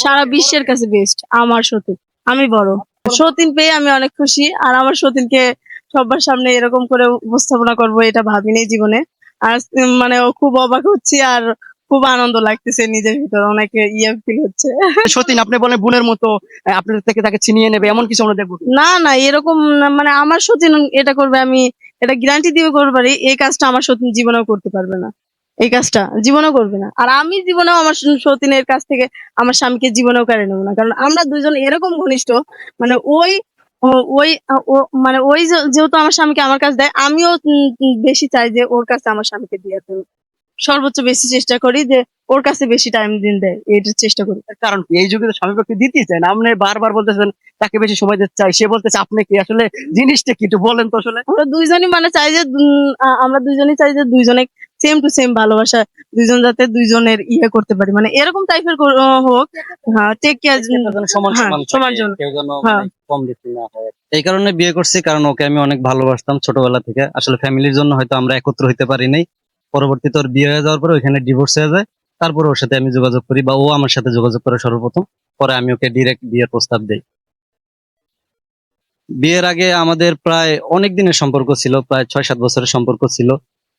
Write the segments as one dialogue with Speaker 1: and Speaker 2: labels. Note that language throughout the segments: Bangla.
Speaker 1: সারা বিশ্বের কাছে বেস্ট আমার সতীন। আমি বড়। সতীন পেয়ে আমি অনেক খুশি আর আমার সতীনকে সবার সামনে এরকম করে উপস্থাপনা করব এটা ভাবিনি জীবনে। আর মানে ও খুব অবাক হচ্ছি আর খুব আনন্দ লাগতেছে নিজের ভিতরে অনেক ইয়ে ফিল হচ্ছে।
Speaker 2: সতীন আপনি বলেন বোনের মতো আপনার থেকে তাকে ছিনিয়ে নেবে এমন কিছু আমরা দেখব
Speaker 1: না না এরকম মানে আমার সতীন এটা করবে আমি এটা গ্যারান্টি দিয়ে করতে পারি এই কাজটা আমার সতীন জীবনেও করতে পারবে না। এই কাজটা জীবনেও করবে না। আর আমি জীবনেও আমার সতীনের কাছ থেকে আমার স্বামীকে জীবনেও কেড়ে নেব না। কারণ আমরা দুজন এরকম ঘনিষ্ঠ মানে ওই ওই মানে ওই যেহেতু আমার স্বামীকে আমার কাছে দেয় আমিও বেশি চাই যে ওর কাছে আমার স্বামীকে দিয়ে দেবো সর্বোচ্চ বেশি চেষ্টা করি যে ওর কাছে বেশি টাইম দিন দেয় এটার চেষ্টা করি।
Speaker 2: কারণ এই যুগে তো স্বামী পক্ষে দিতেই চায় না। আপনি বারবার বলতেছেন তাকে বেশি সময় দিতে চাই। সে বলতেছে আপনি কি আসলে জিনিসটা কি একটু বলেন তো আসলে?
Speaker 1: আমরা দুইজনই মানে চাই যে আমরা দুইজনই চাই যে দুইজনে সেম টু সেম ভালোবাসা দুইজন যাতে দুইজনের ইয়ে করতে পারি। মানে এরকম টাইপের হোক হ্যাঁ টেক কেয়ার
Speaker 2: সমান
Speaker 1: হ্যাঁ,
Speaker 2: সমান
Speaker 1: সবার
Speaker 2: থাকে,
Speaker 1: জন্য।
Speaker 2: কেউ যেন
Speaker 1: হ্যাঁ।
Speaker 2: মানে কম দিতে না হয়।
Speaker 3: এই কারণে বিয়ে করছি কারণ ওকে আমি অনেক ভালোবাসতাম ছোটবেলা থেকে। আসলে ফ্যামিলির জন্য হয়তো আমরা একত্র হইতে পারি নাই। পরবর্তীতে ওর বিয়ে হয়ে যাওয়ার পরে ওইখানে ডিভোর্স হয়ে যায়। তারপরে ওর সাথে আমি যোগাযোগ করি বা ও আমার সাথে যোগাযোগ করে সর্বপ্রথম। পরে আমি ওকে ডিরেক্ট বিয়ের প্রস্তাব দেই। বিয়ের আগে আমাদের প্রায় অনেক দিনের সম্পর্ক ছিল প্রায় ছয় সাত বছরের সম্পর্ক ছিল।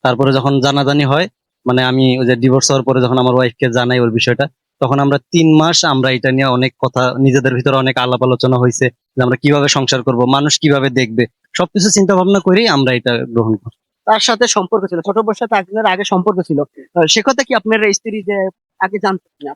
Speaker 3: তারপরে যখন জানাজানি হয় মানে আমি ওই যে ডিভোর্স হওয়ার পরে যখন আমার ওয়াইফকে জানাই ওর বিষয়টা তখন আমরা তিন মাস আমরা এটা নিয়ে অনেক কথা নিজেদের ভিতরে অনেক আলাপ আলোচনা হয়েছে যে আমরা কীভাবে সংসার করব মানুষ কীভাবে দেখবে সবকিছু চিন্তা ভাবনা করেই আমরা এটা গ্রহণ করি।
Speaker 2: তার সাথে সম্পর্ক ছিল ছোট সাথে আপনার আগে সম্পর্ক ছিল। সে কথা কি আপনার স্ত্রী যে আগে জানতেন না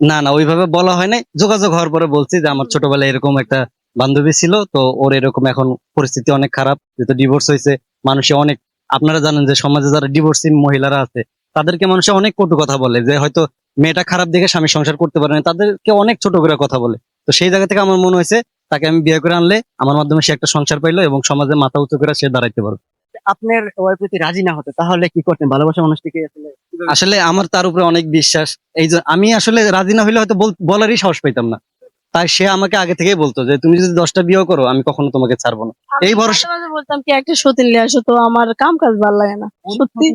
Speaker 3: না না ওইভাবে বলা হয় নাই। যোগাযোগ হওয়ার পরে বলছি যে আমার ছোটবেলায় এরকম একটা বান্ধবী ছিল তো ওর এরকম এখন পরিস্থিতি অনেক খারাপ যেহেতু ডিভোর্স হয়েছে মানুষে অনেক আপনারা জানেন যে সমাজে যারা ডিভোর্সি মহিলারা আছে তাদেরকে মানুষে অনেক কটু কথা বলে যে হয়তো মেয়েটা খারাপ দেখে স্বামী সংসার করতে পারে না তাদেরকে অনেক ছোট করে কথা বলে। তো সেই জায়গা থেকে আমার মনে হয়েছে তাকে আমি বিয়ে করে আনলে আমার মাধ্যমে সে একটা সংসার পাইলো এবং সমাজে মাথা উঁচু করে সে দাঁড়াইতে পারবে।
Speaker 2: আপনার ওয়াইফ যদি রাজি না হতো তাহলে কি করতেন? ভালোবাসা মানুষটিকে আসলে
Speaker 3: আসলে আমার তার উপরে অনেক বিশ্বাস। এই যে আমি আসলে রাজি না হইলে হয়তো বল- বলারই সাহস পাইতাম না। তাই সে আমাকে আগে থেকেই বলতো যে তুমি যদি দশটা বিয়ে করো আমি কখনো তোমাকে ছাড়বো না। এই ভরসা-
Speaker 1: বলতাম কি একটা সতীন নিয়ে আসো তো আমার কাম কাজ ভালো লাগে না। সত্যি?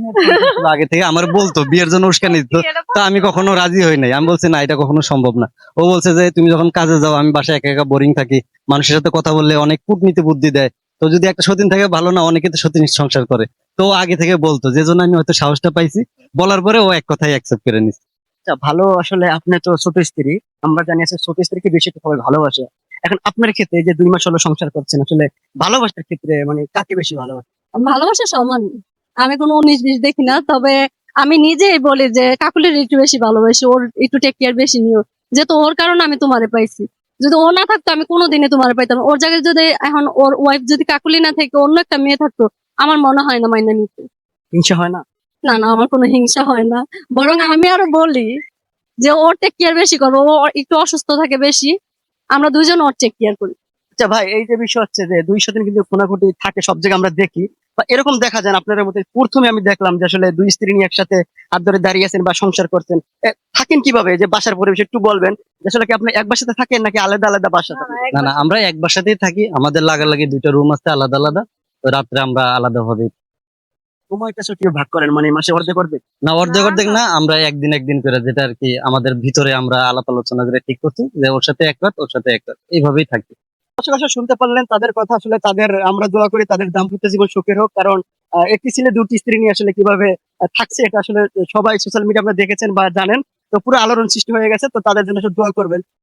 Speaker 3: আগে থেকে আমার বলতো বিয়ের জন্য উস্কানি দিত। তা আমি কখনো রাজি হই নাই। আমি বলছি না এটা কখনো সম্ভব না। ও বলছে যে তুমি যখন কাজে যাও আমি বাসায় একা একা বোরিং থাকি। মানুষের সাথে কথা বললে অনেক কূটনীতি বুদ্ধি দেয়। তো যদি একটা সতীন থাকে ভালো না অনেকে তো সতীন সংসার করে। তো ও আগে থেকে বলতো যে জন্য আমি হয়তো সাহসটা পাইছি। বলার পরে ও এক কথাই অ্যাকসেপ্ট করে নিচ্ছে
Speaker 2: আচ্ছা, ভালো আসলে আপনি তো ছোট স্ত্রী। আমরা জানি আছে ছোট স্ত্রীকে বেশি সবাই ভালোবাসে। এখন আপনার ক্ষেত্রে যে দুই মাস হলো সংসার করছেন আসলে ভালোবাসার ক্ষেত্রে মানে কাকে বেশি ভালোবাসে
Speaker 4: ভালোবাসা সমান। আমি কোনো উনিশ বিশ দেখি না তবে আমি নিজেই বলি যে কাকুলির একটু বেশি ভালোবাসি ওর একটু টেক কেয়ার বেশি নিও। যেহেতু ওর কারণে আমি তোমারে পাইছি। যদি ও না থাকতো আমি কোনোদিনে তোমারে পাইতাম। ওর জায়গায় যদি এখন ওর ওয়াইফ যদি কাকুলি না থেকে অন্য একটা মেয়ে থাকতো আমার মনে হয় না মাইনা নিতে।
Speaker 2: হিংসা হয় না?
Speaker 4: না না আমার কোনো হিংসা হয় না। বরং আমি আরও বলি যে ওর টেক কেয়ার বেশি করব ও একটু অসুস্থ থাকে বেশি আমরা দুজন ওর টেক কেয়ার করি।
Speaker 2: আচ্ছা ভাই এই যে বিষয় হচ্ছে যে দুইশো দিন কিন্তু খুনাখুটি থাকে সব জায়গায় আমরা দেখি। বা এরকম দেখা যায় আপনাদের মধ্যে প্রথমে আমি দেখলাম যে আসলে দুই স্ত্রী নিয়ে একসাথে হাত ধরে দাঁড়িয়ে আছেন বা সংসার করছেন। থাকেন কীভাবে? যে বাসার পরিবেশ একটু বলবেন যে আসলে কি আপনি এক বাসাতে থাকেন নাকি আলাদা আলাদা বাসা থাকেন?
Speaker 3: না না আমরা এক বাসাতেই থাকি। আমাদের লাগালাগি দুইটা রুম আছে আলাদা আলাদা। তো রাত্রে আমরা আলাদা ভাবে
Speaker 2: সময়টা ভাগ করেন? মানে মাসে অর্ধেক অর্ধেক?
Speaker 3: না অর্ধেক অর্ধেক না আমরা একদিন একদিন করে যেটা আর কি আমাদের ভিতরে আমরা আলাপ আলোচনা করে ঠিক করছি যে ওর সাথে এক রাত ওর সাথে এক রাত এইভাবেই থাকি
Speaker 2: পাশাপাশি শুনতে পারলেন তাদের কথা আসলে তাদের আমরা দোয়া করি তাদের দাম্পত্য জীবন সুখের হোক কারণ একটি ছেলে দুটি স্ত্রী নিয়ে আসলে কীভাবে থাকছে এটা আসলে সবাই সোশ্যাল মিডিয়া আপনারা দেখেছেন বা জানেন। তো পুরো আলোড়ন সৃষ্টি হয়ে গেছে তো তাদের জন্য দোয়া করবেন।